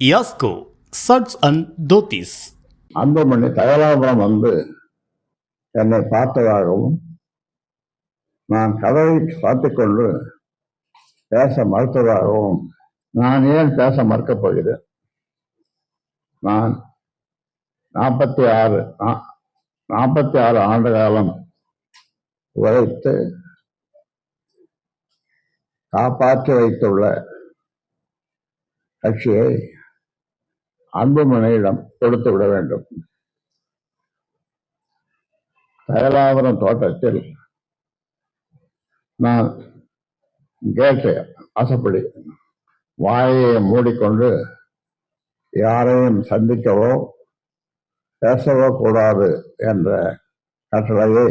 யாஸ்கோ சட்ஸ் அண்ட் தோத்திஸ் அன்புமணி தகவலாபுரம் வந்து என்னை பார்த்ததாகவும் நான் கதவை சாத்திக்கொண்டு பேச மறுத்ததாகவும் நான் ஏன் பேச மறுக்கப் போகிறேன்? நான் நாற்பத்தி ஆறு நாற்பத்தி ஆறு ஆண்டு காலம் உழைத்து காப்பாற்றி வைத்துள்ள கட்சியை அன்புமணியிடம் கொடுத்து விட வேண்டும் தைலாபுரம் தோட்டத்தில் நான் கேட்டு ஆசைப்படி வாயை மூடிக்கொண்டு யாரையும் சந்திக்கவோ பேசவோ கூடாது என்ற கட்டளையை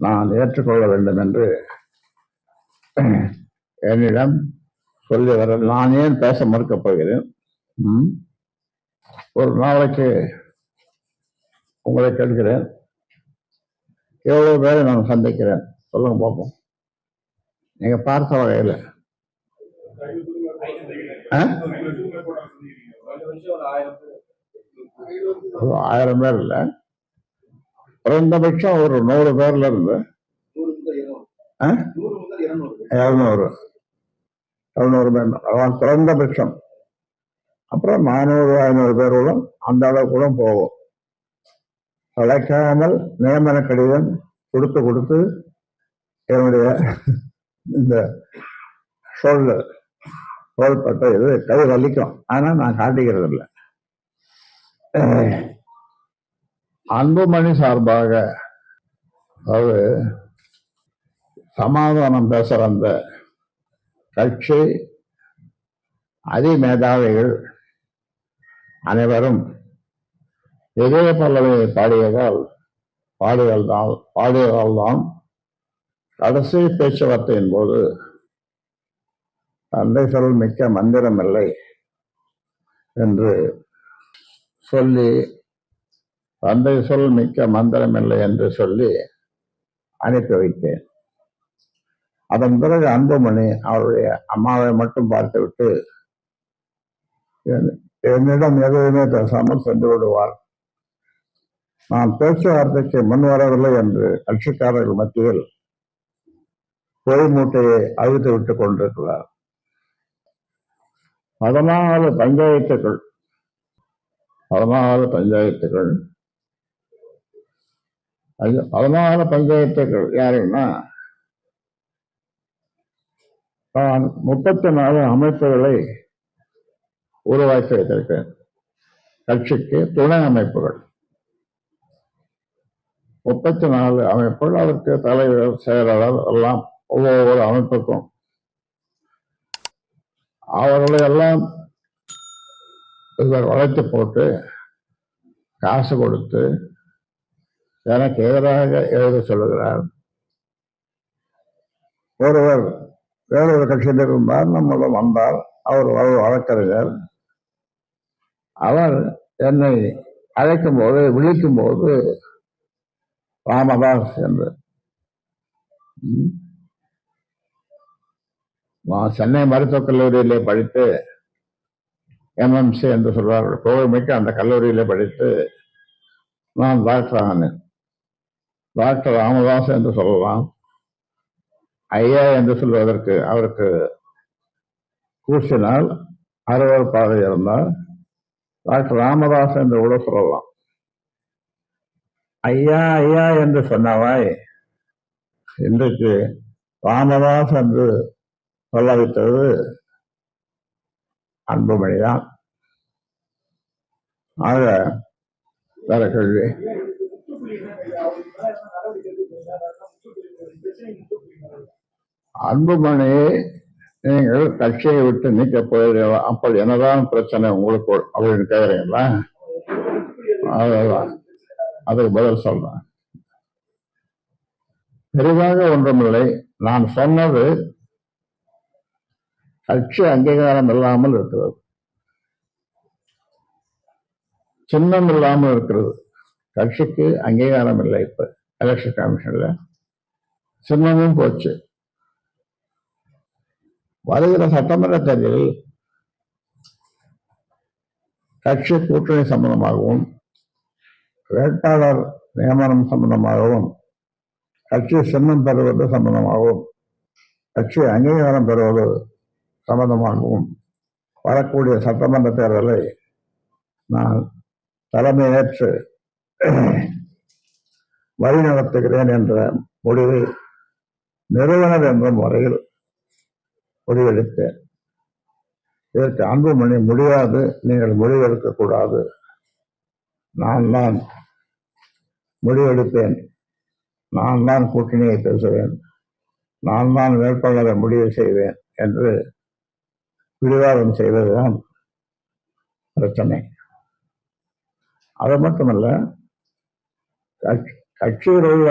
நான் ஏற்றுக்கொள்ள வேண்டும் என்று என்னிடம் சொல்லி வர நான் ஏன் பேச மறுக்கப் போகிறேன் ம்? ஒரு நாளைக்கு உங்களை கேட்கிறேன். எவ்வளவு பேரை நான் சந்திக்கிறேன்? சொல்லுங்க பார்ப்போம். நீங்க பார்த்த வகையில். ஆயிரம் பேர் இல்ல. குறைந்தபட்சம் ஒரு நூறு பேர்ல இருந்து? இருநூறு. இருநூறு பேர். அதான் குறைந்தபட்சம். அப்புறம் நானூறு ஐநூறு பேரோடும் அந்த அளவு கூட போகும். தொலைக்காமல் நியமன கடிதம் கொடுத்து கொடுத்து என்னுடைய இந்த சொல் தோள்பட்ட இது கை வலிக்கும். ஆனால் நான் காட்டிக்கிறது இல்லை அன்புமணி சார்பாக அதாவது சமாதானம் பேசுகிற அந்த கட்சி அதிமேதாவிகள் அனைவரும் இதய பல்லவியை பாடியதால் பாடுதல் தான் பாடியதால் தான் கடைசி பேச்சுவார்த்தையின் போது தந்தை சொல் மிக்க மந்திரம் இல்லை என்று சொல்லி தந்தை சொல் மிக்க மந்திரம் இல்லை என்று சொல்லி அனுப்பி வைத்தேன். அதன் பிறகு அன்புமணி அவருடைய அம்மாவை மட்டும் பார்த்துவிட்டு என்னிடம் எதையுமே பேசாமல் சென்று விடுவார். நான் பேச்சுவார்த்தைக்கு முன் வரவில்லை என்று கட்சிக்காரர்கள் மத்தியில் பொய் மூட்டையை அழுத்து விட்டுக் கொண்டிருக்கிறார். பதினாலு பஞ்சாயத்துகள் பதினாலு பஞ்சாயத்துகள். பதினாலு பஞ்சாயத்துகள் யாருன்னா நான் முப்பத்தி நாலு அமைப்புகளை உருவாக்கி வைத்திருக்கேன் கட்சிக்கு துணை அமைப்புகள். முப்பத்தி நாலு அமைப்புகள் அதற்கு தலைவர் செயலாளர் எல்லாம் ஒவ்வொரு அமைப்புக்கும். அவர்களை எல்லாம் இவர் வளைத்து போட்டு காசு கொடுத்து எனக்கு எதிராக எழுத சொல்லுகிறார். ஒருவர் வேறொரு கட்சியில் இருந்தார் நம்மளும் வந்தார் அவர் ஒரு வழக்கறிஞர். அவர் என்னை அழைக்கும் போது விழிக்கும் போது ராமதாஸ் என்று. நான் சென்னை மருத்துவக் கல்லூரியிலே படித்து எம்எம்சி என்று சொல்வார்கள். புகழ்மிக்க அந்த கல்லூரியிலே படித்து நான் டாக்டர் ஆனேன். டாக்டர் ராமதாஸ் என்று சொல்லலாம். ஐயா என்று சொல்வதற்கு அவருக்கு கூசினால் அறுவறுப்பாக இருந்தால் டாக்டர் ராமதாஸ் என்று கூட சொல்லலாம். ஐயா ஐயா என்று சொன்னவாய் இன்றைக்கு ராமதாஸ் என்று சொல்ல வைத்தது அன்புமணிதான். ஆக வேற கேள்வி? அன்புமணி நீங்கள் கட்சியை விட்டு நீக்க போகிறீர்களா? அப்படி என்னதான் பிரச்சனை உங்களுக்கு அப்படின்னு கேக்குறீங்களா அதுதான் அதுக்கு பதில் சொல்றேன். பெரிதாக ஒன்றுமில்லை. நான் சொன்னது கட்சி அங்கீகாரம் இல்லாமல் இருக்கிறது. சின்னம் இல்லாமல் இருக்கிறது. கட்சிக்கு அங்கீகாரம் இல்லை இப்ப. எலெக்ஷன் கமிஷன்ல சின்னமும் போச்சு. வருகிற சட்டமன்ற தேர்தலில் கட்சி கூட்டணி சம்பந்தமாகவும் வேட்பாளர் நியமனம் சம்பந்தமாகவும் கட்சி சின்னம் பெறுவது சம்பந்தமாகவும் கட்சி அங்கீகாரம் பெறுவது சம்பந்தமாகவும் வரக்கூடிய சட்டமன்ற தேர்தலை நான் தலைமையேற்று வழிநடத்துகிறேன் என்ற முடிவை நிறுவனர் என்ற முறையில் முடிவெடுத்தேன் இதற்கு அன்புமணி முடியாது நீங்கள் முடிவெடுக்க கூடாது நான் தான் முடிவெடுப்பேன். நான் தான் கூட்டணியை பேசுவேன் நான் தான் வேட்பாளரை முடிவு செய்வேன் என்று பிடிவாதம் செய்வதுதான் பிரச்சனை. அது மட்டுமல்ல கட்சி- கட்சியில் உள்ள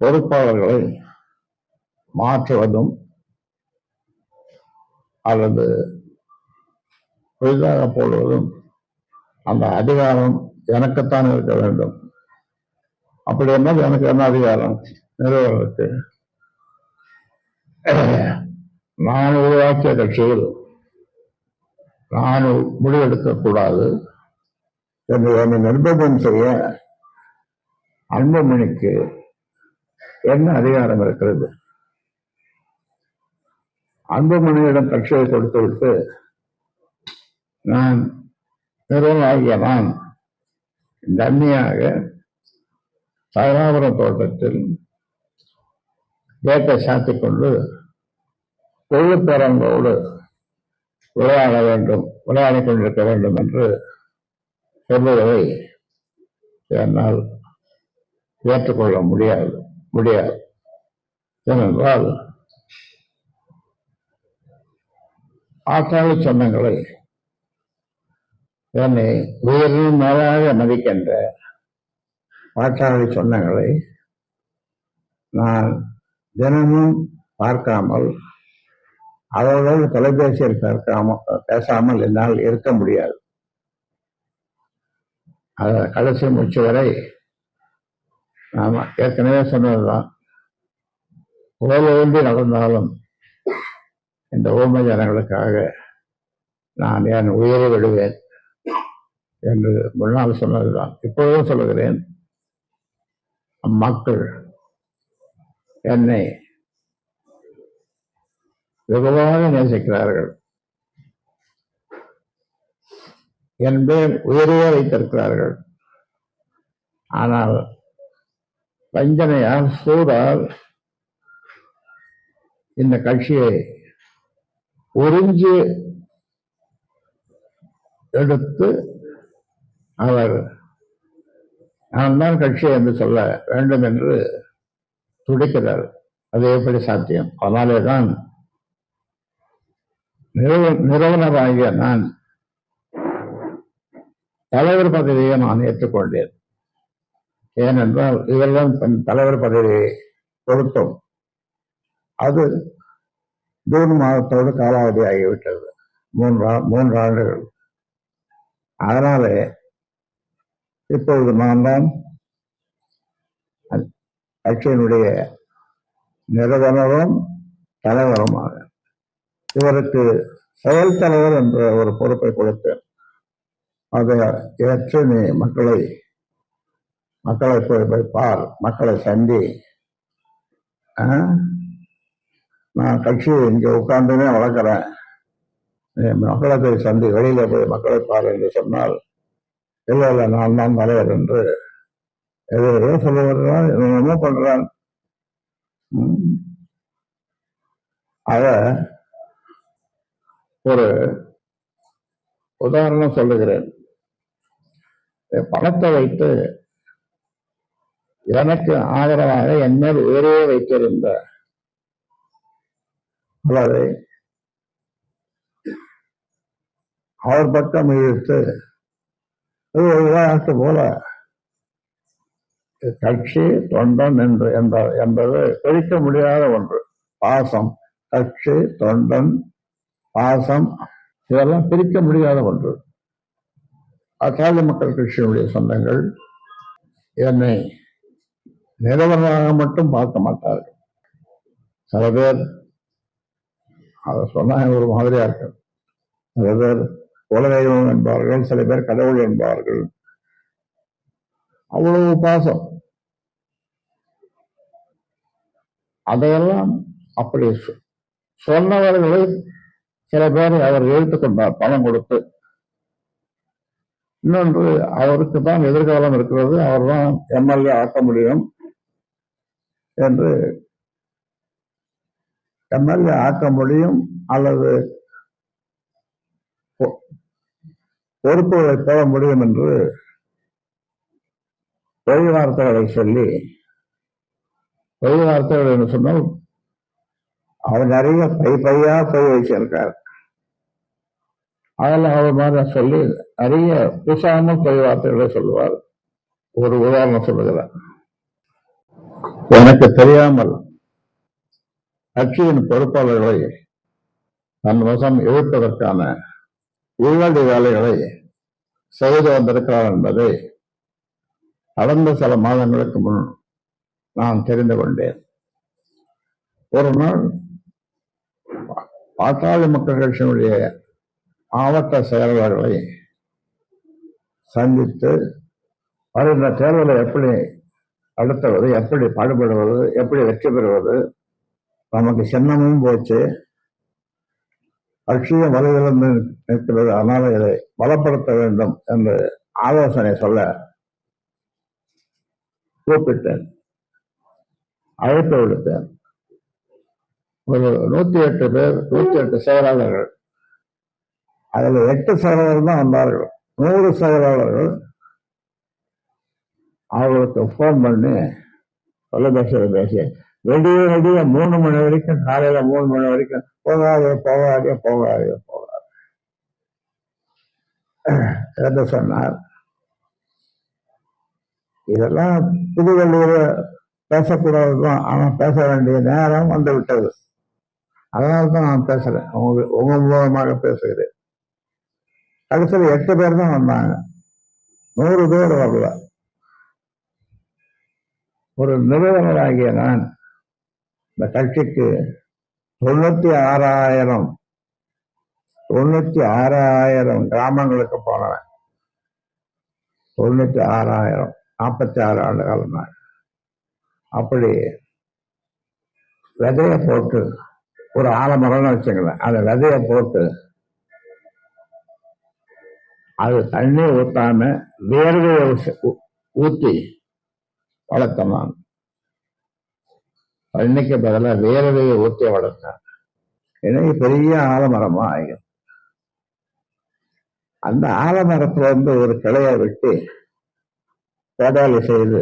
பொறுப்பாளர்களை மாற்றுவதும் அல்லது புதிதாக போடுவதும் அந்த அதிகாரம் எனக்குத்தான் இருக்க வேண்டும். அப்படி என்ன எனக்கு என்ன அதிகாரம்? நிறுவனத்துக்கு. நான் உருவாக்கிய கட்சியில் நான் முடிவெடுக்கக்கூடாது என்று என்னை நிர்பந்தம் செய்ய அன்புமணிக்கு என்ன அதிகாரம் இருக்கிறது? அன்புமணியிடம் கட்சியை கொடுத்து விட்டு நான் நிறுவனம் நான் தன்னியாக தாராபுரம் தோட்டத்தில் கேட்டை சாத்திக் கொண்டு கொள்ளுப்பேரங்களோடு விளையாட வேண்டும் விளையாடிக் கொண்டிருக்க வேண்டும் என்று சொல்வதை என்னால் ஏற்றுக்கொள்ள முடியாது. முடியாது. ஏனென்றால் ஆத்தாள சொந்தங்களை என்னை உயிரினும் மேலாக மதிக்கின்ற பாட்டாளி சொன்னங்களை நான் தினமும் பார்க்காமல் அவர்களோடு தொலைபேசியில் பார்க்காம பேசாமல் என்னால் இருக்க முடியாது. அத கடைசி மூச்சு வரை ஆமா ஏற்கனவே சொன்னதுதான். உடலோன்றி நடந்தாலும் இந்த ஊமை ஜனங்களுக்காக நான் என் உயிரை விடுவேன் என்று முன்னால் சொன்னதுதான். இப்பொழுதும் சொல்லுகிறேன். மக்கள் என்னை வெகுவாக நேசிக்கிறார்கள். என் பேர் உயர்வே வைத்திருக்கிறார்கள். ஆனால் வஞ்சனையால் சூடால் இந்த கட்சியை உறிஞ்சு எடுத்து அவர் நான் தான் கட்சியை என்று சொல்ல வேண்டும் என்று துடிக்கிறார். அது எப்படி சாத்தியம்? அதனாலே தான் நிறுவனராகிய நான் தலைவர் பதவியை நான் ஏற்றுக்கொண்டேன். ஏனென்றால் இதெல்லாம் தன் தலைவர் பதவியை கொடுத்தோம். அது ஜூன் மாதத்தோடு காலாவதி ஆகிவிட்டது மூன்றா மூன்று ஆண்டுகள் அதனாலே இப்பொழுது நான் தான் கட்சியினுடைய நிறுவனரும் தலைவருமாக. இவருக்கு செயல் தலைவர் என்ற ஒரு பொறுப்பை கொடுத்தேன். அதை ஏற்று நீ மக்களை மக்களை போய் போய் பார் மக்களை சந்தி. ஆ? நான் கட்சி இங்கே உட்கார்ந்துனே வளர்க்குறேன். மக்களை போய் சந்தி வெளியில் போய் மக்களை பார் என்று சொன்னால் இல்லை இல்லை நான் தான் தலைவர் என்று. எது எதோ சொல்ல வருகிறான் என்னென்னமோ பண்ணுறான் ம். அத ஒரு உதாரணம் சொல்லுகிறேன். பணத்தை வைத்து எனக்கு ஆதரவாக என் உயரே வைத்திருந்த பலரை அவர் பக்கம் இழுத்து ஒரு உதாரணத்து போல கட்சி தொண்டன் என்று என்பது பிரிக்க முடியாத ஒன்று. பாசம் கட்சி தொண்டன் பாசம் இதெல்லாம் பிரிக்க முடியாத ஒன்று. அக்காலி மக்கள் கட்சியினுடைய சொந்தங்கள் என்னை நிறுவனமாக மட்டும் பார்க்க மாட்டார்கள். சில பேர் அதை சொன்னாங்க ஒரு மாதிரியா இருக்கு. சில பேர் குலதெய்வம் என்பார்கள் சில பேர் கடவுள் என்பார்கள். அவ்வளவு பாசம் அதையெல்லாம் அப்படி சொ- சொன்னவர்களை சில பேர் அவர் எழுத்துக் கொண்டார் பணம் கொடுத்து. இன்னொன்று அவருக்கு தான் எதிர்காலம் இருக்கிறது. அவர்தான் எம்எல்ஏ ஆக்க முடியும். என்று எம்எல்ஏ ஆக்க முடியும் அல்லது பொறுப்புகளை போட முடியும் என்று பொய் வார்த்தைகளை சொல்லி பொய் வார்த்தைகள் என்று சொன்னால் அவர் நிறைய பை பையா போய் வச்சிருக்கார். அதில் அவர் மாதிரி சொல்லி நிறைய புதுசான பொய் வார்த்தைகளை சொல்லுவார். ஒரு உதாரணம் சொல்லுகிறார் எனக்கு தெரியாமல் கட்சியின் பொறுப்பாளர்களை தன் வசம் இழுப்பதற்கான உள்ளடி வேலைகளை செய்து வந்திருக்கிறார் என்பதை கடந்த சில மாதங்களுக்கு முன் நான் தெரிந்து கொண்டேன். ஒரு நாள் பாட்டாளி மக்கள் கட்சியினுடைய மாவட்ட செயலாளர்களை சந்தித்து வருகின்ற தேர்தலை எப்படி நடத்துவது எப்படி பாடுபடுவது எப்படி வெற்றி பெறுவது. நமக்கு சின்னமும் போச்சு. கட்சியும் வலுவிழந்து நிற்கிறது அதனால இதை பலப்படுத்த வேண்டும் என்று ஆலோசனை சொல்ல கூப்பிட்டேன். அழைப்பு விடுத்தேன். ஒரு நூத்தி எட்டு பேர் நூத்தி எட்டு செயலாளர்கள். அதில் எட்டு செயலாளர்கள் தான் வந்தார்கள். நூறு செயலாளர்கள் அவர்களுக்கு ஃபோன் பண்ணி. தொலைபேசியில் பேசி. விடிய வெடிய மூணு மணி வரைக்கும் காலையில மூணு மணி வரைக்கும் போகாதே போகாதே போகாதே போகாது. என்று சொன்னார். இதெல்லாம் புதுவெளியில பேசக்கூடாதுதான். ஆனா பேச வேண்டிய நேரம் வந்து விட்டது. அதனால தான் நான் பேசுறேன். உங்க உங்க மூலமாக பேசுகிறேன். கடைசியில் எட்டு பேர் தான் வந்தாங்க. நூறு பேர் வரல. ஒரு நிறுவனராகிய நான் இந்த கட்சிக்கு தொண்ணூத்தி ஆறாயிரம் தொண்ணூத்தி ஆறாயிரம் கிராமங்களுக்கு போனவன். தொண்ணூத்தி ஆறாயிரம் நாற்பத்தி ஆறு ஆண்டு காலம் அப்படி விதைய போட்டு ஒரு ஆலமரம்னு வச்சுங்களேன் அந்த விதைய போட்டு அது தண்ணி ஊத்தாம வேர்வையை ஊற்றி ஊ- இன்னைக்கு வளர்த்தேன் நான் பதிலாக வேர்வையை ஊத்தி வளர்த்தான் இன்னைக்கு பெரிய ஆலமரமா ஆகிடும் அந்த ஆலமரத்துல இருந்து ஒரு கிளையை வெட்டி கோடாலி செய்து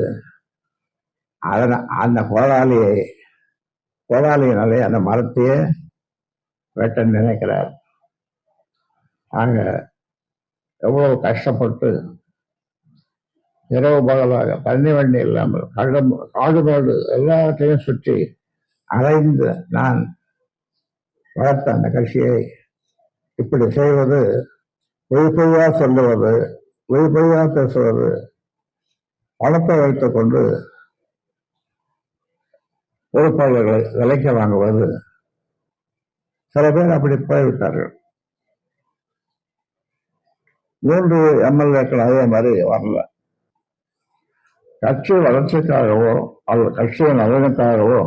அதனை அந்த கோடாலியை கோடாலியினாலே அந்த மரத்தையே வெட்ட நினைக்கிறார். நாங்கள் எவ்வளவு கஷ்டப்பட்டு இரவு பகலாக பண்ணி வண்ணி இல்லாமல் கடம் காடுபாடு எல்லாத்தையும் சுற்றி அலைந்து நான் வளர்த்த அந்த கட்சியை இப்படி செய்வது பொய் பொய்யா சொல்லுவது பொய் பொய்யா பேசுவது பணத்தை வைத்துக் கொண்டு பொறுப்பாளர்களை விலைக்கு வாங்குவது. சில பேர் அப்படி போய்விட்டார்கள். மூன்று எம்எல்ஏக்கள் அதே மாதிரி வரல. கட்சி வளர்ச்சிக்காகவோ அல்லது கட்சியின் நலனுக்காகவோ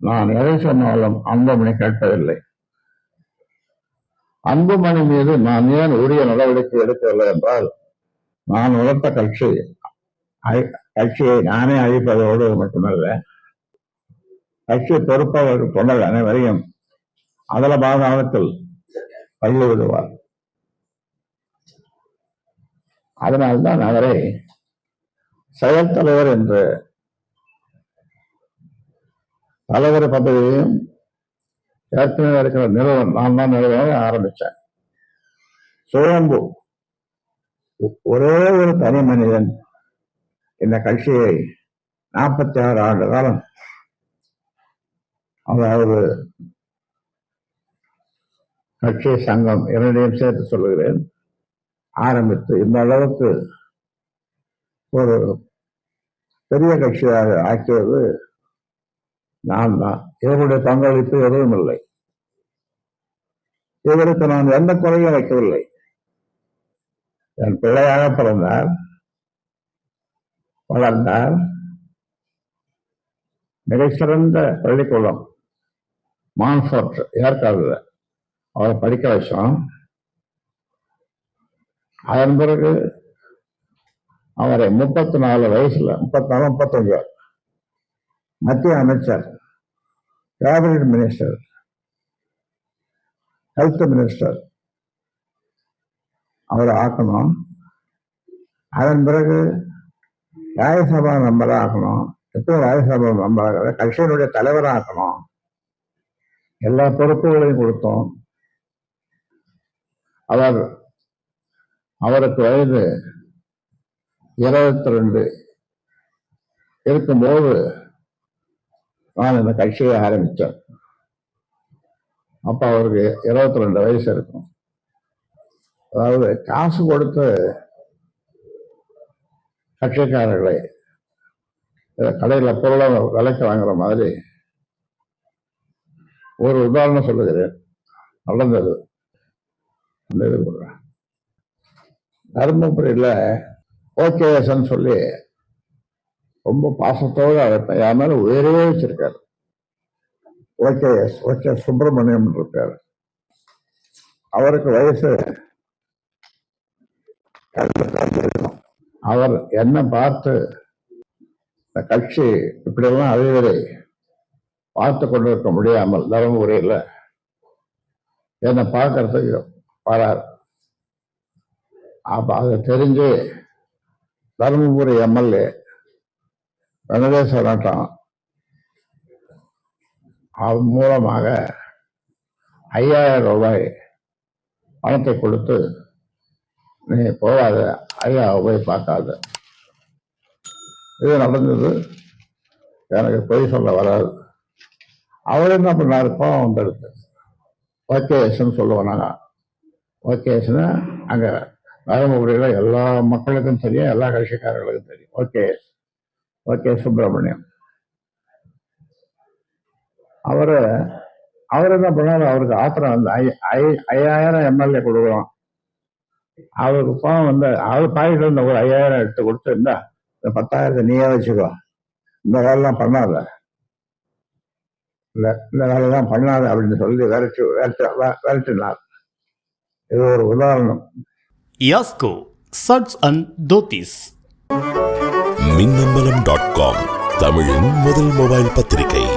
நான் எதை சொன்னாலும் அன்புமணி கேட்பதில்லை. அன்புமணி மீது நான் ஏன் உரிய நடவடிக்கை எடுக்கவில்லை என்றால் நான் வளர்த்த கட்சி கட்சியை நானே அழிப்பதோடு மட்டுமல்ல கட்சி பொறுப்பவர் தொண்டர் அனைவரையும் அதல பாதாளத்தில் தள்ளி விடுவார் அதனால்தான் அவரை செயல் தலைவர் என்று. தலைவர் பதவியையும் ஏற்கனவே இருக்கிற நிறுவனம் நான் தான் நிறுவனம் ஆரம்பிச்சேன் சுயம்பு. ஒரே ஒரு தனி மனிதன் இந்த கட்சியை நாற்பத்தி ஆறு ஆண்டு காலம் அதாவது கட்சி சங்கம் இரண்டையும் சேர்த்து சொல்லுகிறேன் ஆரம்பித்து இந்த அளவுக்கு ஒரு பெரிய கட்சியாக ஆக்கியது நான் தான். இவருடைய பங்களிப்பு எதுவும் இல்லை இவருக்கு நான் எந்த குறையும் வைக்கவில்லை. என் பிள்ளையாக பிறந்தார் வளர்ந்தார் மிகச்சிறந்த பள்ளிக்கூடம் மான்ஃபோர்ட் ஏற்காடுல. அவரை படிக்க வச்சோம். அதன் பிறகு அவரை முப்பத்தி நாலு வயசுல முப்பத்தி நாலு முப்பத்தஞ்சு மத்திய அமைச்சர் கேபினட் மினிஸ்டர் ஹெல்த் மினிஸ்டர் அவரை ஆக்கணும். அதன் பிறகு ராஜ்யசபா மெம்பராக ஆக்கணும். எப்போ ராஜ்யசபா மெம்பராக கட்சியினுடைய தலைவராக ஆக்கணும். எல்லா பொறுப்புகளையும் கொடுத்தோம். அவர் அவருக்கு வயது இருபத்தி ரெண்டு இருக்கும்போது நான் இந்த கட்சியை ஆரம்பித்தேன். அப்போ அவருக்கு இருபத்தி ரெண்டு வயசு இருக்கும். அதாவது காசு கொடுத்து கட்சிக்காரர்களை கடையில் கடையில பொருளை விலைக்கு வாங்குற மாதிரி ஒரு உதாரணம் சொல்லுகிறேன். நடந்தது அந்த இது ஓகே எஸ்ன்னு சொல்லி ரொம்ப பாசத்தோடு அவர் என் மேல உயரவே வச்சிருக்காரு. ஓகேஎஸ் ஓகே சுப்பிரமணியம் இருக்கார். அவருக்கு வயசு அவர் என்ன பார்த்து இந்த கட்சி இப்படியெல்லாம் அழிவதை பார்த்து கொண்டிருக்க முடியாமல் தருமபுரியில் என்னை பார்க்கறதுக்கு வரார். அப்ப அதை தெரிஞ்சு தருமபுரி எம்எல்ஏ வெங்கடேச நட்டம் அவன் மூலமாக ஐயாயிரம் ரூபாய் பணத்தை கொடுத்து நீ போகாத ஐயாவை போய் பார்க்காத. இது நடந்தது. எனக்கு பொய் சொல்ல வராது. அவர் என்ன பண்ணார்? கோவம் வந்துடுது. ஓகேஷன் சொல்லுவோம் நாங்கள் ஓகேஎஸ்னா அங்கே தருமபுரியில் எல்லா மக்களுக்கும் தெரியும் எல்லா கட்சிக்காரர்களுக்கும் தெரியும். ஓகே. ஓகே சுப்பிரமணியம். அவரு அவர் என்ன பண்ணாரு? அவருக்கு ஆத்திரம் வந்து ஐ- ஐ- ஐயாயிரம் எம்எல்ஏ கொடுக்குறோம் அவருக்கு பணம் வந்து அவர் பாயிட்டு இருந்த ஒரு ஐயாயிரம் எடுத்து கொடுத்து இருந்தா இந்த பத்தாயிரத்தை நீயே வச்சுக்கோ. இந்த வேலைலாம் பண்ணாத. இந்த இந்த வேலைலாம் பண்ணாத அப்படின்னு சொல்லி விரட்டி விரட்டி விரட்டினார். இது ஒரு உதாரணம். யாஸ்கோ surds and dhotis Minnambalam dot com தமிழின் முதல் மொபைல் பத்திரிகை.